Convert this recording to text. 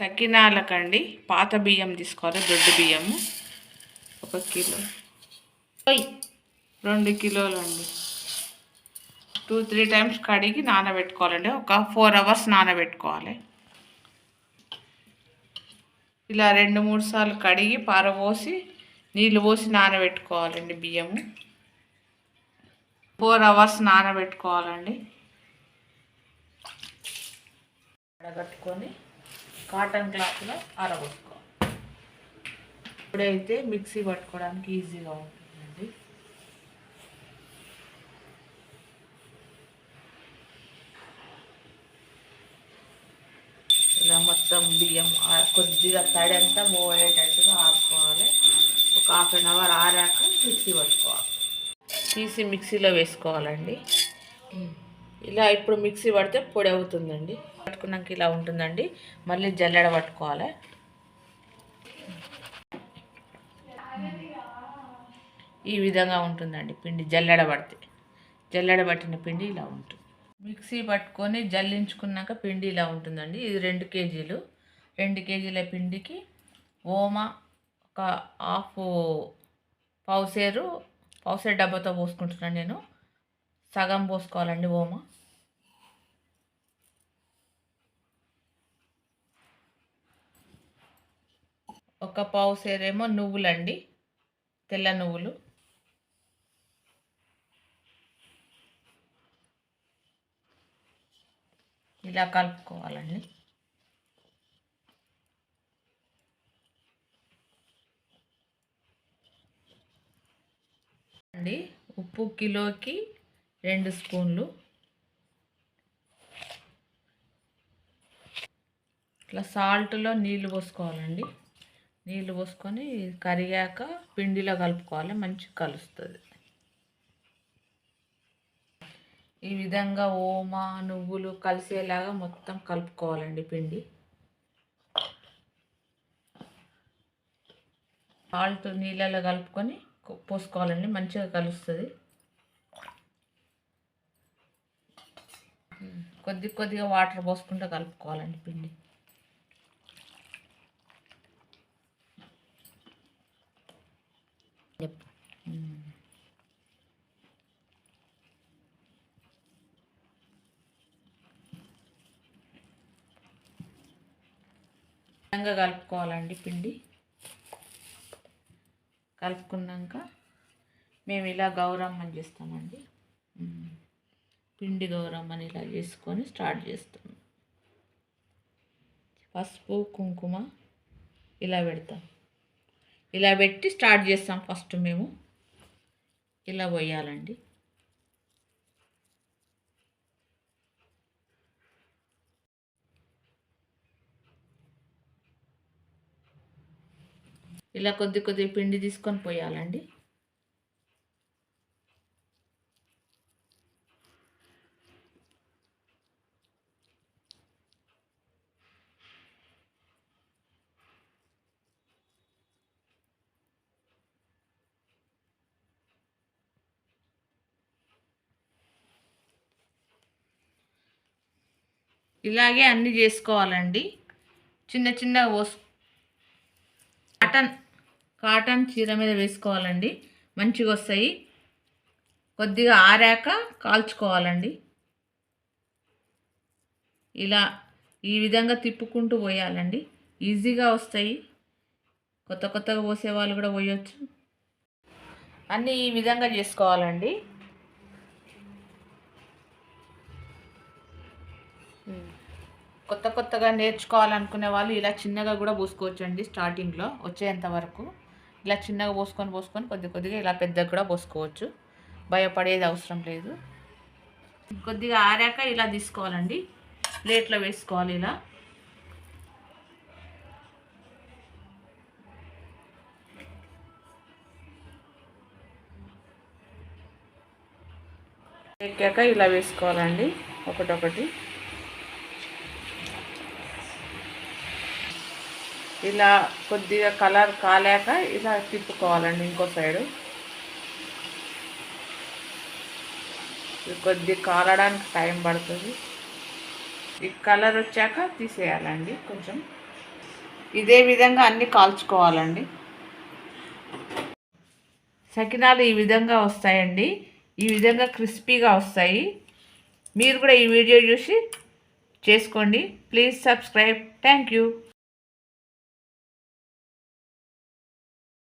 సకినాలకండి. పాత బియ్యం తీసుకోవాలి దొడ్డు బియ్యము. ఒక కిలో. రెండు కిలోలు అండి టూ త్రీ టైమ్స్ కడిగి నానబెట్టుకోవాలండి. ఒక ఫోర్ అవర్స్ నానబెట్టుకోవాలి. ఇలా రెండు మూడు సార్లు కడిగి పారబోసి నీళ్ళు పోసి నానబెట్టుకోవాలండి బియ్యము. ఫోర్ అవర్స్ నానబెట్టుకోవాలండి. కట్టుకొని కాటన్ క్లాత్లో ఆరబోసుకోవాలి ఇప్పుడైతే మిక్సీ పట్టుకోవడానికి ఈజీగా ఉంటుందండి. ఇలా మొత్తం బియ్యం కొద్దిగా తడి అంతా పోయేటట్టుగా ఆపుకోవాలి ఒక హాఫ్ అన్ అవర్ ఆరాక మిక్సీ పట్టుకోవాలి. తీసి మిక్సీలో వేసుకోవాలండి. ఇలా ఇప్పుడు మిక్సీ పడితే పొడి అవుతుందండి. పట్టుకున్నాక ఇలా ఉంటుందండి. మళ్ళీ జల్లెడ పట్టుకోవాలి. ఈ విధంగా ఉంటుందండి పిండి జల్లెడ పడితే. జల్లెడ పట్టిన పిండి ఇలా ఉంటుంది. మిక్సీ పట్టుకొని జల్లించుకున్నాక పిండి ఇలా ఉంటుందండి. ఇది రెండు కేజీలు. రెండు కేజీల పిండికి ఓమా ఒక హాఫ్ పౌసేరు పౌసేరు డబ్బాతో పోసుకుంటున్నాను నేను. సగం పోసుకోవాలండి ఓమ. ఒక పావు సేరేమో నువ్వులండి తెల్ల నువ్వులు. ఇలా కలుపుకోవాలండి. అండి ఉప్పు కిలోకి రెండు స్పూన్లు. ఇట్లా సాల్ట్లో నీళ్ళు పోసుకోవాలండి. నీళ్ళు పోసుకొని కరిగాక పిండిలో కలుపుకోవాలి మంచిగా కలుస్తుంది. ఈ విధంగా ఓమా నువ్వులు కలిసేలాగా మొత్తం కలుపుకోవాలండి పిండి. సాల్ట్ నీళ్ళలో కలుపుకొని పోసుకోవాలండి మంచిగా కలుస్తుంది. కొద్ది కొద్దిగా వాటర్ పోసుకుంటూ కలుపుకోవాలండి పిండి. విధంగా కలుపుకోవాలండి పిండి. కలుపుకున్నాక మేము ఇలా గౌరమ్మని చేస్తామండి. పిండి గౌరమ్మని ఇలా చేసుకొని స్టార్ట్ చేస్తాం పసుపు కుంకుమ ఇలా పెడతాం. ఇలా పెట్టి స్టార్ట్ చేస్తాం ఫస్ట్ మేము. ఇలా పోయాలండి. ఇలా కొద్ది కొద్ది పిండి తీసుకొని పోయాలండి. ఇలాగే అన్నీ చేసుకోవాలండి. చిన్న చిన్నగా పోసు కాటన్ కాటన్ చీర మీద వేసుకోవాలండి. మంచిగా వస్తాయి. కొద్దిగా ఆరాక కాల్చుకోవాలండి. ఇలా ఈ విధంగా తిప్పుకుంటూ పోయాలండి. ఈజీగా వస్తాయి. కొత్త కొత్తగా పోసే వాళ్ళు కూడా పోయొచ్చు. అన్నీ ఈ విధంగా చేసుకోవాలండి. కొత్త కొత్తగా నేర్చుకోవాలనుకునే వాళ్ళు ఇలా చిన్నగా కూడా పోసుకోవచ్చు అండి స్టార్టింగ్లో వచ్చేంత వరకు. ఇలా చిన్నగా పోసుకొని పోసుకొని కొద్ది కొద్దిగా ఇలా పెద్దగా కూడా పోసుకోవచ్చు. భయపడేది అవసరం లేదు. కొద్దిగా ఆరాక ఇలా తీసుకోవాలండి. ప్లేట్లో వేసుకోవాలి ఇలా. ఎక్కాక ఇలా వేసుకోవాలండి ఒకటొకటి. ఇలా కొద్దిగా కలర్ కాలాక ఇలా తిప్పుకోవాలండి ఇంకో సైడు. కొద్ది కాలడానికి టైం పడుతుంది. ఈ కలర్ వచ్చాక తీసేయాలండి కొంచెం. ఇదే విధంగా అన్ని కాల్చుకోవాలండి. సకినాలు ఈ విధంగా వస్తాయండి. ఈ విధంగా క్రిస్పీగా వస్తాయి. మీరు కూడా ఈ వీడియో చూసి చేసుకోండి. Please subscribe. Thank you.